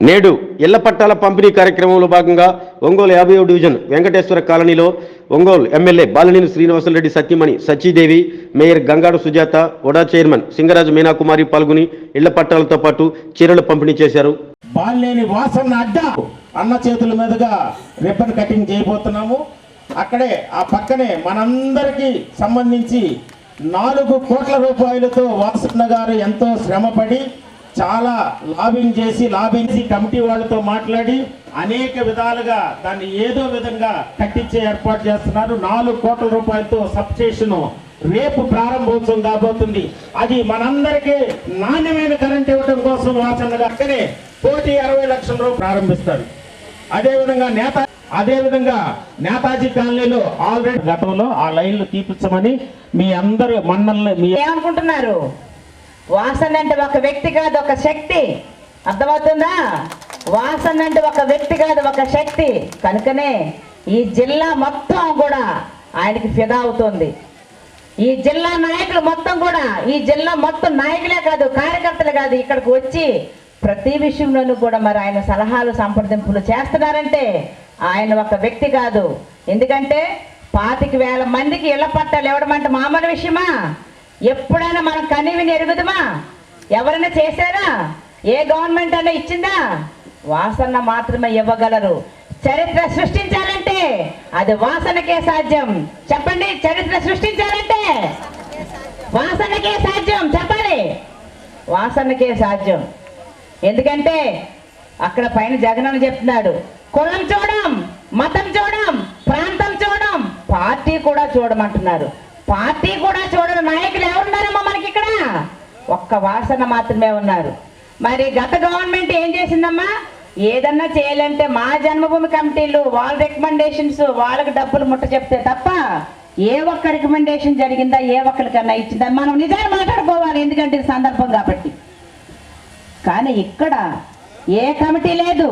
నేడు ఇళ్ళ పట్టాల పంపిణీ కార్యక్రమంలో భాగంగా ఒంగోలు యాభై డివిజన్ వెంకటేశ్వర కాలనీలో Ongole MLA Balineni Srinivasa Reddy Satyamani Sachidevi mayor Gangadu Sujatha OUDA chairman Singaraju Meenakumari పాల్గొని ఇళ్ళ పట్టాలతో పాటు చీరలు పంపిణీ చేశారు. బాలినేని వాసన అడ్డ. అన్న చేతుల మీదుగా రిబ్బన్ కటింగ్ చేయబోతున్నాము. అక్కడే ఆ పక్కనే మనందరికీ సంబంధించి నాలుగు కోట్ల రూపాయలతో వాసన్న గారు ఎంతో శ్రమపడి చాలా లాబింగ్ చేసి లాబింగ్ కమిటీ వాళ్ళతో మాట్లాడి అనేక విధాలుగా దాన్ని ఏదో విధంగా కట్టించే ఏర్పాటు చేస్తున్నారు. నాలుగు కోట్ల రూపాయలతో సబ్స్టేషన్ రేపు ప్రారంభోత్సవం కాబోతుంది. అది మనందరికీ నాణ్యమైన కరెంట్ ఇవ్వడం కోసం వాసన్న అక్కడే కోటి అరవై లక్షల రూపాయలు ప్రారంభిస్తారు. అదేవిధంగా నేత అదేవిధంగా నేతాజీ కాలనీలో ఆల్రెడీ గతంలో ఆ లైన్లు తీపించమని మీ అందరు మన్నల్ని మీ ఏమనుకుంటున్నారు? వాసన అంటే ఒక వ్యక్తి కాదు ఒక శక్తి. అర్థమవుతుందా? వాసన అంటే ఒక వ్యక్తి కాదు ఒక శక్తి. కనుకనే ఈ జిల్లా మొత్తం కూడా ఆయనకి ఫిదా అవుతుంది. ఈ జిల్లా నాయకులు మొత్తం కూడా ఈ జిల్లా మొత్తం నాయకులే కాదు కార్యకర్తలే కాదు ఇక్కడికి వచ్చి ప్రతి విషయంలోనూ కూడా మరి ఆయన సలహాలు సంప్రదింపులు చేస్తున్నారంటే ఆయన ఒక వ్యక్తి కాదు. ఎందుకంటే పాతిక వేల మందికి ఇళ్ళ పట్టాలు ఇవ్వడం అంటే మామూలు విషయమా? ఎప్పుడైనా మనం కనివిని ఎరుగుదమా? ఎవరైనా చేశారా? ఏ గవర్నమెంట్ అయినా ఇచ్చిందా? వాసన మాత్రమే ఇవ్వగలరు. చరిత్ర సృష్టించాలంటే అది వాసనకే సాధ్యం. చెప్పండి చరిత్ర సృష్టించాలంటే వాసనకే సాధ్యం. చెప్పాలి. వాసనకే సాధ్యం. ఎందుకంటే అక్కడ పైన జగనన్న చెప్తున్నాడు కులం చూడం మతం చూడం ప్రాంతం చూడం. పార్టీ కూడా చూడమంటున్నారు. పార్టీ కూడా చూడ నాయకులు ఎవరున్నారమ్మా మనకి ఇక్కడ ఒక్క వాసన మాత్రమే ఉన్నారు. మరి గత గవర్నమెంట్ ఏం చేసిందమ్మా? ఏదన్నా చేయాలంటే మా జన్మభూమి కమిటీలు వాళ్ళ రికమెండేషన్స్ వాళ్ళకి డబ్బులు ముట్ట చెప్తే తప్ప ఏ ఒక్క రికమెండేషన్ జరిగిందా ఏ ఒక్కరికన్నా ఇచ్చిందా మనం నిజాన్ని మాట్లాడుకోవాలి ఎందుకంటే ఇది సందర్భం కాబట్టి. కానీ ఇక్కడ ఏ కమిటీ లేదు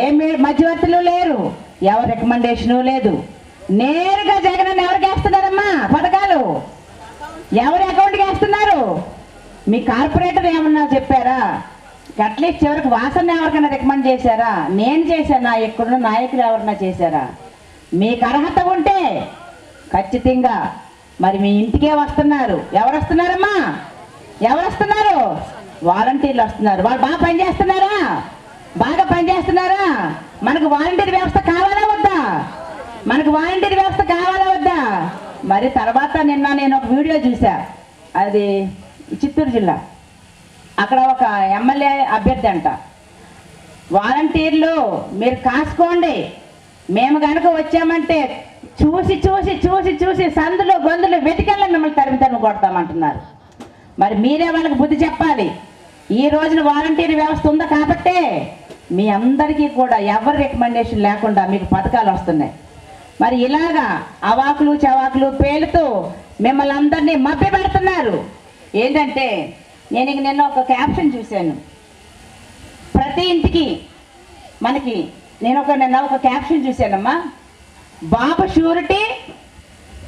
ఏ మధ్యవర్తులు లేరు ఎవరి రికమెండేషను లేదు. నేరుగా జగన్ ఎవరికి వేస్తున్నారమ్మా? పథకాలు. ఎవరి అకౌంట్కి వేస్తున్నారు? మీ కార్పొరేటర్ ఏమన్నా చెప్పారా? అట్లీస్ట్ చివరికి వాసన ఎవరికైనా రికమెండ్ చేశారా? నేను చేశానా ఇక్కడున్న నాయకులు ఎవరన్నా చేశారా? మీకు అర్హత ఉంటే ఖచ్చితంగా మరి మీ ఇంటికే వస్తున్నారు. ఎవరు వస్తున్నారమ్మా ఎవరు వస్తున్నారు వాలంటీర్లు వస్తున్నారు. వాళ్ళు బాగా పనిచేస్తున్నారా బాగా పనిచేస్తున్నారా మనకు వాలంటీర్ వ్యవస్థ కావాలా వద్దా? మనకు వాలంటీర్ వ్యవస్థ కావాలా వద్దా? మరి తర్వాత నిన్న నేను ఒక వీడియో చూసా అది చిత్తూరు జిల్లా. అక్కడ ఒక ఎమ్మెల్యే అభ్యర్థి అంట. వాలంటీర్లు మీరు కాసుకోండి. మేము కనుక వచ్చామంటే చూసి చూసి చూసి చూసి సందులు గొంతులు వెతికెళ్ళి మిమ్మల్ని తరిమి తరిమి కొడతామంటున్నారు. మరి మీరే వాళ్ళకి బుద్ధి చెప్పాలి. ఈ రోజున వాలంటీర్ వ్యవస్థ ఉందా కాబట్టే మీ అందరికీ కూడా ఎవరి రికమెండేషన్ లేకుండా మీకు పథకాలు వస్తున్నాయి. మరి ఇలాగా అవాకులు చవాకులు పేలుతూ మిమ్మల్ని అందరినీ మభ్య పెడుతున్నారు ఏంటంటే నేను ఇక నిన్న ఒక క్యాప్షన్ చూశాను. ప్రతి ఇంటికి మనకి నేను ఒక నిన్న ఒక క్యాప్షన్ చూశానమ్మా. బాబు షూరిటీ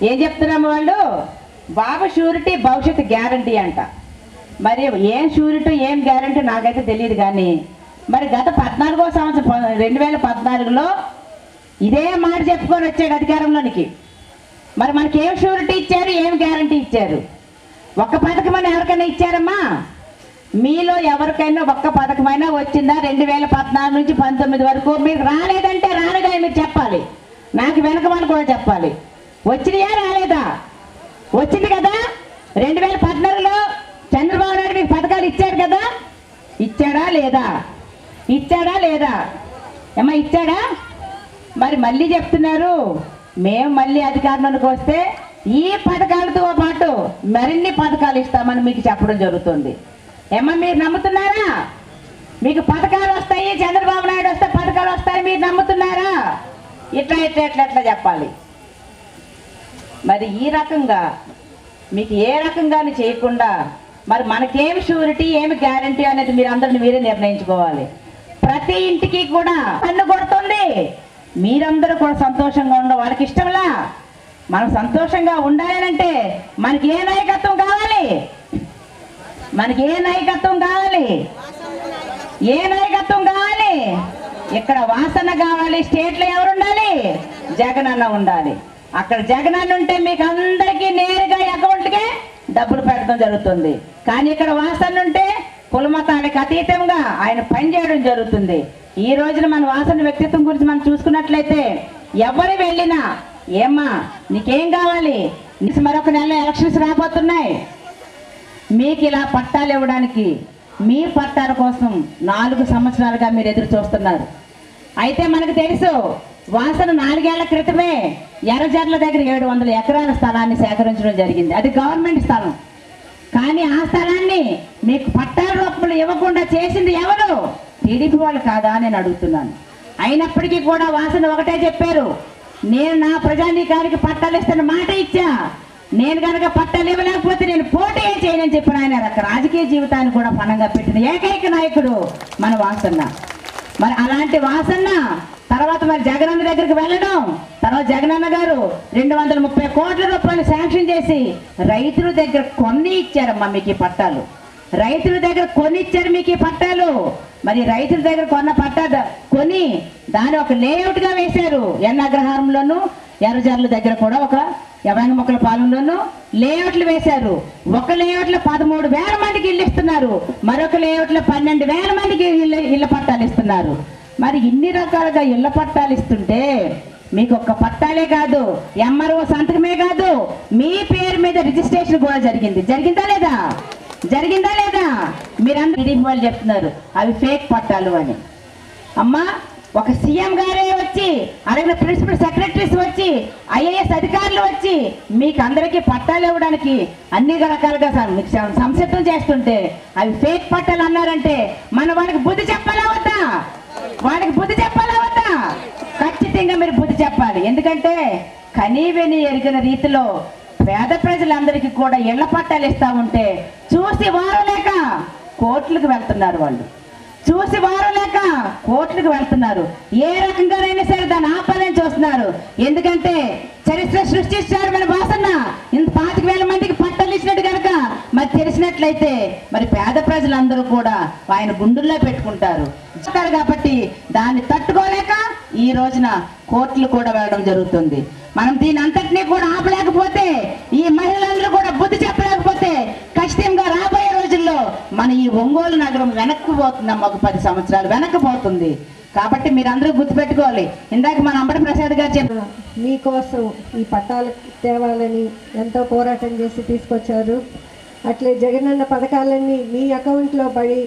ఏం చెప్తున్నాము వాళ్ళు? బాబు షూరిటీ భవిష్యత్తు గ్యారంటీ అంట. మరి ఏం షూరిటీ ఏం గ్యారంటీ నాకైతే తెలియదు కానీ మరి గత పద్నాలుగో సంవత్సరం రెండు వేల పద్నాలుగులో ఇదే మాట చెప్పుకొని వచ్చాడు అధికారంలోనికి. మరి మనకి ఏం షూరిటీ ఇచ్చారు ఏం గ్యారంటీ ఇచ్చారు? ఒక్క పథకమైనా ఎవరికైనా ఇచ్చారమ్మా? మీలో ఎవరికైనా ఒక్క పథకమైనా వచ్చిందా? రెండు వేల పద్నాలుగు నుంచి పంతొమ్మిది వరకు మీరు రాలేదంటే రాలేదని మీరు చెప్పాలి. నాకు వెనక కూడా చెప్పాలి. వచ్చినాయా రాలేదా? వచ్చింది కదా? రెండు వేల పద్నాలుగులో చంద్రబాబు నాయుడు మీకు పథకాలు ఇచ్చాడు కదా? ఇచ్చాడా లేదా? ఇచ్చాడా లేదా? ఏమ్మా ఇచ్చాడా? మరి మళ్ళీ చెప్తున్నారు. మేము మళ్ళీ అధికారంలోకి వస్తే ఈ పథకాలతో పాటు మరిన్ని పథకాలు ఇస్తామని మీకు చెప్పడం జరుగుతుంది. ఏమో మీరు నమ్ముతున్నారా? మీకు పథకాలు వస్తాయి చంద్రబాబు నాయుడు వస్తే పథకాలు వస్తాయి మీరు నమ్ముతున్నారా? ఇట్లా ఇట్లా ఇట్లా ఇట్లా చెప్పాలి. మరి ఈ రకంగా మీకు ఏ రకంగాని చేయకుండా మరి మనకేమి షూరిటీ ఏమి గ్యారంటీ అనేది మీరు అందరిని మీరే నిర్ణయించుకోవాలి. ప్రతి ఇంటికి కూడా పన్ను కొడుతుంది. మీరందరూ కూడా సంతోషంగా ఉండ వాళ్ళకి ఇష్టంలా? మనం సంతోషంగా ఉండాలంటే మనకి ఏ నాయకత్వం కావాలి? మనకి ఏ నాయకత్వం కావాలి? ఏ నాయకత్వం కావాలి? ఇక్కడ వాసన కావాలి స్టేట్లో ఎవరు ఉండాలి? జగనన్న ఉండాలి. అక్కడ జగనన్న ఉంటే మీకు అందరికీ నేరుగా అకౌంట్కే డబ్బులు పెట్టడం జరుగుతుంది. కానీ ఇక్కడ వాసన ఉంటే కులమతానికి అతీతంగా ఆయన పనిచేయడం జరుగుతుంది. ఈ రోజున మన వాసన వ్యక్తిత్వం గురించి మనం చూసుకున్నట్లయితే ఎవరు వెళ్ళినా ఏమ్మా నీకేం కావాలి? నీకు మరొక నెల ఎలక్షన్స్ రాబోతున్నాయి. మీకు ఇలా పట్టాలు ఇవ్వడానికి మీ పట్టాల కోసం నాలుగు సంవత్సరాలుగా మీరు ఎదురు చూస్తున్నారు. అయితే మనకు తెలుసు వాసన నాలుగేళ్ళ క్రితమే ఎర్రజర్ల దగ్గర ఏడు వందల ఎకరాల స్థలాన్ని సేకరించడం జరిగింది. అది గవర్నమెంట్ స్థలం. కానీ ఆ స్థలాన్ని మీకు పట్టాల రూపంలో ఇవ్వకుండా చేసింది ఎవరు? టీడీపీ వాళ్ళు కాదా అని నేను అడుగుతున్నాను. అయినప్పటికీ కూడా వాసన ఒకటే చెప్పారు. నేను నా ప్రజానీకానికి పట్టాలు ఇస్తున్న మాట ఇచ్చా. నేను కనుక పట్టాలు ఇవ్వలేకపోతే నేను పోటీ చేయనని చెప్పిన ఆయన రాజకీయ జీవితాన్ని కూడా పణంగా పెట్టిన ఏకైక నాయకుడు మన వాసన్న. మరి అలాంటి వాసన్న తర్వాత మరి జగనన్న దగ్గరికి వెళ్ళడం తర్వాత జగనన్న గారు రెండు వందల ముప్పై కోట్ల రూపాయలు శాంక్షన్ చేసి రైతుల దగ్గర కొన్ని ఇచ్చారమ్మా మీకు ఈ పట్టాలు. రైతుల దగ్గర కొనిచ్చారు మీకు ఈ పట్టాలు. మరి రైతుల దగ్గర కొన్న పట్టా కొని దాన్ని ఒక లేఅవుట్గా వేశారు. ఎన్ అగ్రహారంలోను ఎర్రజర్ల దగ్గర కూడా ఒక యవాంగ మొక్కల పాలెంలోను లేఅవుట్లు వేశారు. ఒక లేఅవుట్లో పదమూడు వేల మందికి ఇల్లు ఇస్తున్నారు. మరొక లేఅవుట్లో పన్నెండు వేల మందికి ఇళ్ళ ఇళ్ళ పట్టాలు ఇస్తున్నారు. మరి ఇన్ని రకాలుగా ఇళ్ళ పట్టాలు ఇస్తుంటే మీకు ఒక్క పట్టాలే కాదు ఎంఆర్ఓ సంతకమే కాదు మీ పేరు మీద రిజిస్ట్రేషన్ కూడా జరిగింది. జరిగిందా లేదా? జరిగిందా లేదా? మీరందరూ టీడీపీ వాళ్ళు చెప్తున్నారు అవి ఫేక్ పట్టాలు అని. అమ్మా ఒక సీఎం గారే వచ్చి అలాగే ప్రిన్సిపల్ సెక్రటరీస్ వచ్చి ఐఏఎస్ అధికారులు వచ్చి మీకు అందరికీ పట్టాలు ఇవ్వడానికి అన్ని రకాలుగా మీకు సంసిద్ధం చేస్తుంటే అవి ఫేక్ పట్టాలు అన్నారంటే మన వాడికి బుద్ధి చెప్పాలా వద్దా? వాడికి బుద్ధి చెప్పాలా వద్దా? ఖచ్చితంగా మీరు బుద్ధి చెప్పాలి. ఎందుకంటే కనీవెని ఎరిగిన రీతిలో పేద ప్రజలందరికీ కూడా ఇళ్ళ పట్టాలు ఇస్తా ఉంటే చూసి వారం లేక కోట్లకు వెళ్తున్నారు వాళ్ళు. చూసి వారం లేక కోట్లకు వెళ్తున్నారు. ఏ రకంగానైనా సరే దాన్ని ఆపాలని చూస్తున్నారు. ఎందుకంటే చరిత్ర సృష్టిస్తారు మన వాసన్న ఇంత పాతిక వేల మందికి పట్టాలు ఇచ్చినట్టు కనుక మరి తెలిసినట్లయితే మరి పేద ప్రజలందరూ కూడా ఆయన గుండెల్లో పెట్టుకుంటారు. ఇస్తారు కాబట్టి దాన్ని తట్టుకోలేక ఈ రోజున కోర్టులు కూడా వెళ్ళడం జరుగుతుంది. మనం దీని అంతటినీ కూడా ఆపలేకపోతే ఈ మహిళలందరూ కూడా బుద్ధి చెప్పలేకపోతే ఖచ్చితంగా రాబోయే రోజుల్లో మన ఈ ఒంగోలు నగరం వెనక్కి పోతుందమ్మ ఒక పది సంవత్సరాలు వెనక్కి పోతుంది. కాబట్టి మీరందరూ గుర్తుపెట్టుకోవాలి. ఇందాక మన అంబటి ప్రసాద్ గారు చెప్పారు మీకోసం ఈ పట్టాలు తేవాలని ఎంతో పోరాటం చేసి తీసుకొచ్చారు. అట్లే జగనన్న పథకాలన్నీ మీ అకౌంట్లో పడి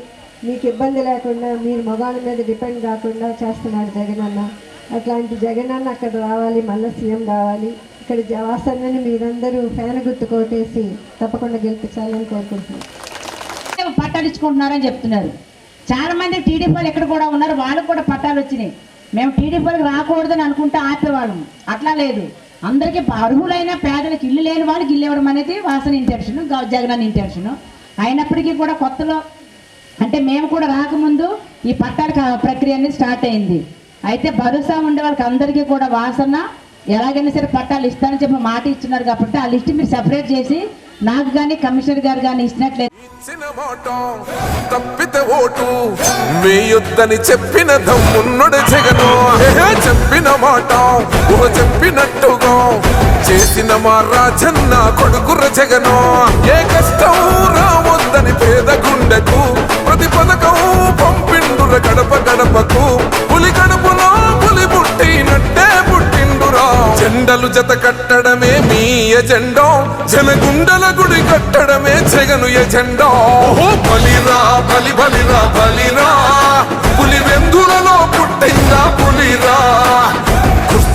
మీకు ఇబ్బంది లేకుండా మీరు మగాళ్ళ మీద డిపెండ్ కాకుండా చేస్తున్నాడు జగనన్న. అట్లాంటి జగనన్న అక్కడ రావాలి మళ్ళీ సీఎం కావాలి. ఇక్కడ జవాసన్నని మీరందరూ ఫ్యాన్ గుర్తు కొట్టేసి తప్పకుండా గెలిపించాలని కోరుకుంటున్నాను పట్టాలిచ్చుకుంటున్నారని చెప్తున్నారు. చాలా మంది టీడీపీ వాళ్ళు ఎక్కడ కూడా ఉన్నారు వాళ్ళకు కూడా పట్టాలు వచ్చినాయి. మేము టీడీపీ రాకూడదని అనుకుంటే ఆపేవాళ్ళం అట్లా లేదు. అందరికీ అర్హులైన పేదలకు ఇల్లు లేని వాళ్ళకి ఇల్లు ఇవ్వడం అనేది వాసన ఇంటెన్షన్ జగన్ ఇంటెన్షన్ అయినప్పటికీ కూడా కొత్తలో అంటే మేము కూడా రాకముందు ఈ పట్టాల క- ప్రక్రియ అనేది స్టార్ట్ అయింది. అయితే భరోసా ఉండే వాళ్ళకి అందరికీ కూడా వాసన ఎలాగైనా సరే పట్టాలు ఇస్తానని చెప్పి మాట ఇచ్చినారు కాబట్టి ఆ లిస్ట్ మీరు సెపరేట్ చేసి నాకు కానీ కమిషనర్ గారు కానీ ఇచ్చినట్లేదు తప్పితే ఓటు వేయొద్దని చెప్పిన దమ్మున్నడు జగను. చెప్పిన మాట చెప్పినట్టుగా. చేసిన మా రాజన్న కొడుకుర జగను. ఏ కష్టం రావద్దని పేద గుండెకు ప్రతి పథకం పంపిండుర గడప గడపకు. పులి గడపలో పులి పుట్టినట్టే పుట్టిండురా. జెండలు జత కట్టడమే మీ ఎజెండో. జనగుండల గుడి కట్టడమే జగను ఎజెండో. బలిరా బలి బలిరా బలిరా. పులి వెందులలో పుట్టిందా పులిరా?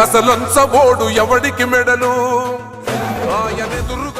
అసలంచబోడు ఎవడికి మెడలు? ఆయనెదురుగా